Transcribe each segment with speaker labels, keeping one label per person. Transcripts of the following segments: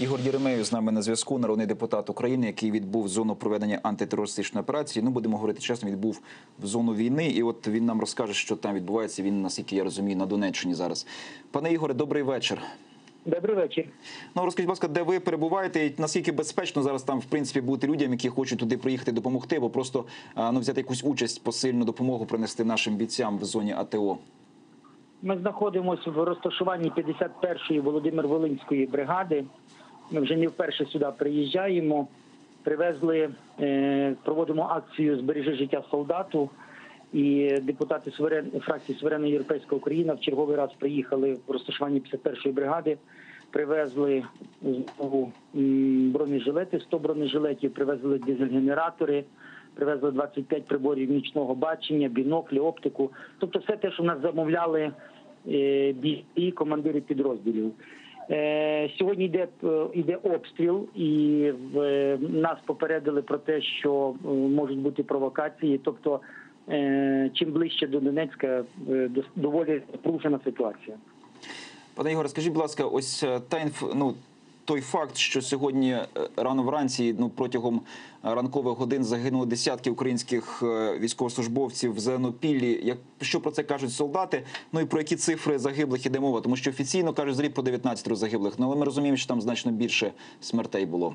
Speaker 1: Ігор Єремеєв з нами на зв'язку, народний депутат України, який відбув зону проведення антитерористичної операції. Ну будемо говорити чесно, відбув в зону війни, і от він нам розкаже, що там відбувається. Він, наскільки я розумію, на Донеччині зараз. Пане Ігоре, добрий вечір.
Speaker 2: Добрий вечір.
Speaker 1: Ну розкажіть, будь ласка, де ви перебуваєте, і наскільки безпечно зараз там в принципі бути людям, які хочуть туди приїхати допомогти, або просто ну взяти якусь участь, посильну допомогу принести нашим бійцям в зоні АТО.
Speaker 2: Ми знаходимося в розташуванні 51-ї Володимир-Волинської бригади. Ми вже не вперше сюди приїжджаємо. Привезли, е, проводимо акцію Збережи життя солдату. І депутати фракції Суверенна Європейська Україна в черговий раз приїхали в розташуванні 51-ї бригади. Привезли знову бронежилети, 100 бронежилетів, привезли дизель-генератори, привезли 25 приборів нічного бачення, біноклі, оптику. Тобто все те, що нас замовляли е, бійці, командири підрозділів. Е, Сьогодні йде, е, йде обстріл, і в е, нас попередили про те, що можуть бути провокації. Тобто, чим ближче до Донецька, доволі порушена ситуація.
Speaker 1: Пане Ігоре, скажіть, будь ласка, ось та інф... ну, той факт, що сьогодні е, рано вранці, ну протягом ранкових годин загинули десятки українських е, військовослужбовців в Зеленопіллі. Як що про це кажуть солдати? Ну і про які цифри загиблих іде мова? Тому що офіційно кажуть зрі про 19 загиблих. Ну але ми розуміємо, що там значно більше смертей було.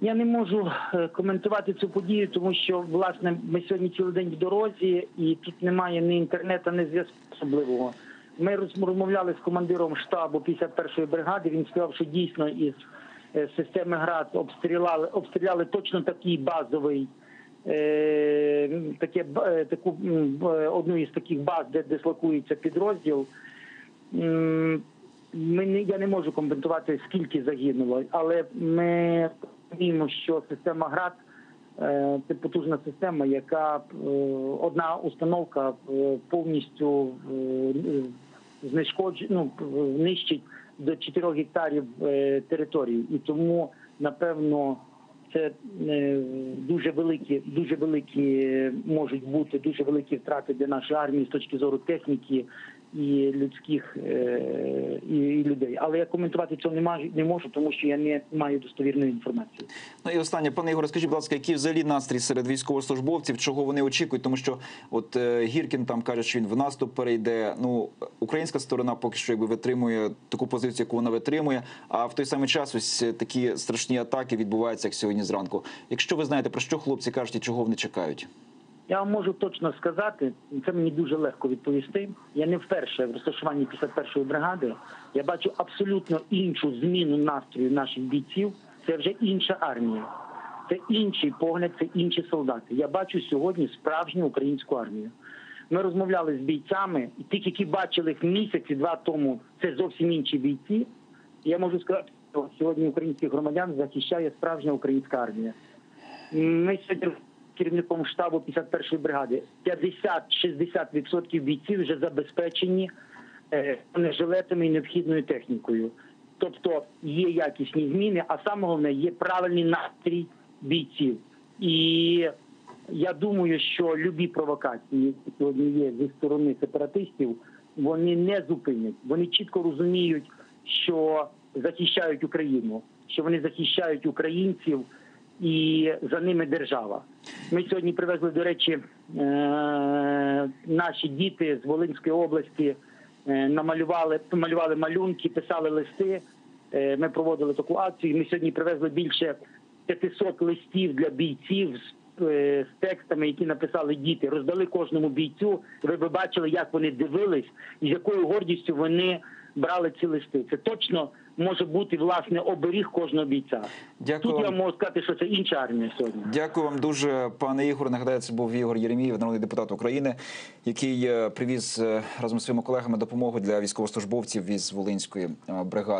Speaker 2: Я не можу е, коментувати цю подію, тому що власне ми сьогодні цілий день в дорозі, і тут немає ні інтернету, ні зв'язку особливого. Ми роз- розмовляли з командиром штабу 51-ї бригади. Він сказав, що дійсно із е, системи ГРАД обстріляли обстріляли точно такий базовий. е, Таке е, таку одну із таких баз, де дислокується підрозділ. Ми я не можу коментувати скільки загинуло, але ми розуміємо, що система ГРАД це потужна система, яка одна установка повністю знешкоджує, ну, нищить до 4 гектарів е, території, і тому напевно. Це е, дуже великі, дуже великі е, можуть бути дуже великі втрати для нашої армії з точки зору техніки і людських е, і, і людей. Але я коментувати цього не маю не можу, тому що я не маю достовірної інформації.
Speaker 1: Ну і останнє, пане Ігоре, скажіть, будь ласка, який взагалі настрій серед військовослужбовців, чого вони очікують? Тому що от е, Гіркін там каже, що він в наступ перейде. Ну українська сторона поки що якби витримує таку позицію, яку вона витримує. А в той самий час ось такі страшні атаки відбуваються, як сьогодні зранку. Якщо ви знаєте про що хлопці кажуть і чого вони чекають?
Speaker 2: Я вам можу точно сказати, це мені дуже легко відповісти. Я не вперше в розташуванні 51-ї бригади. Я бачу абсолютно іншу зміну настрою наших бійців. Це вже інша армія, це інший погляд, це інші солдати. Я бачу сьогодні справжню українську армію. Ми розмовляли з бійцями, і тих, які бачили їх місяці два тому, це зовсім інші бійці. Я можу сказати, що сьогодні українських громадян захищає справжня українська армія. Ми сьогодні керівником штабу 51-ї бригади 50-60% бійців вже забезпечені е, бронежилетами і необхідною технікою. Тобто є якісні зміни, а саме головне є правильний настрій бійців. І я думаю, що любі провокації, сьогодні є зі сторони сепаратистів, вони не зупинять. Вони чітко розуміють, що захищають Україну, що вони захищають українців і за ними держава. Ми сьогодні привезли, до речі, е- наші діти з Волинської області е, намалювали малювали малюнки, писали листи. Е, Ми проводили таку акцію. Ми сьогодні привезли більше 500 листів для бійців з, текстами, які написали діти. Роздали кожному бійцю. Ви б бачили, як вони дивились і з якою гордістю вони брали ці листи. Це точно може бути власне оберіг кожного бійця.
Speaker 1: Дякую
Speaker 2: Тут я можу сказати, що це інша армія сьогодні.
Speaker 1: Дякую вам дуже, пане Ігор. Нагадаю, це був Ігор Єремієв, народний депутат України, який е, привіз е, разом з своїми колегами допомогу для військовослужбовців із Волинської е, бригади.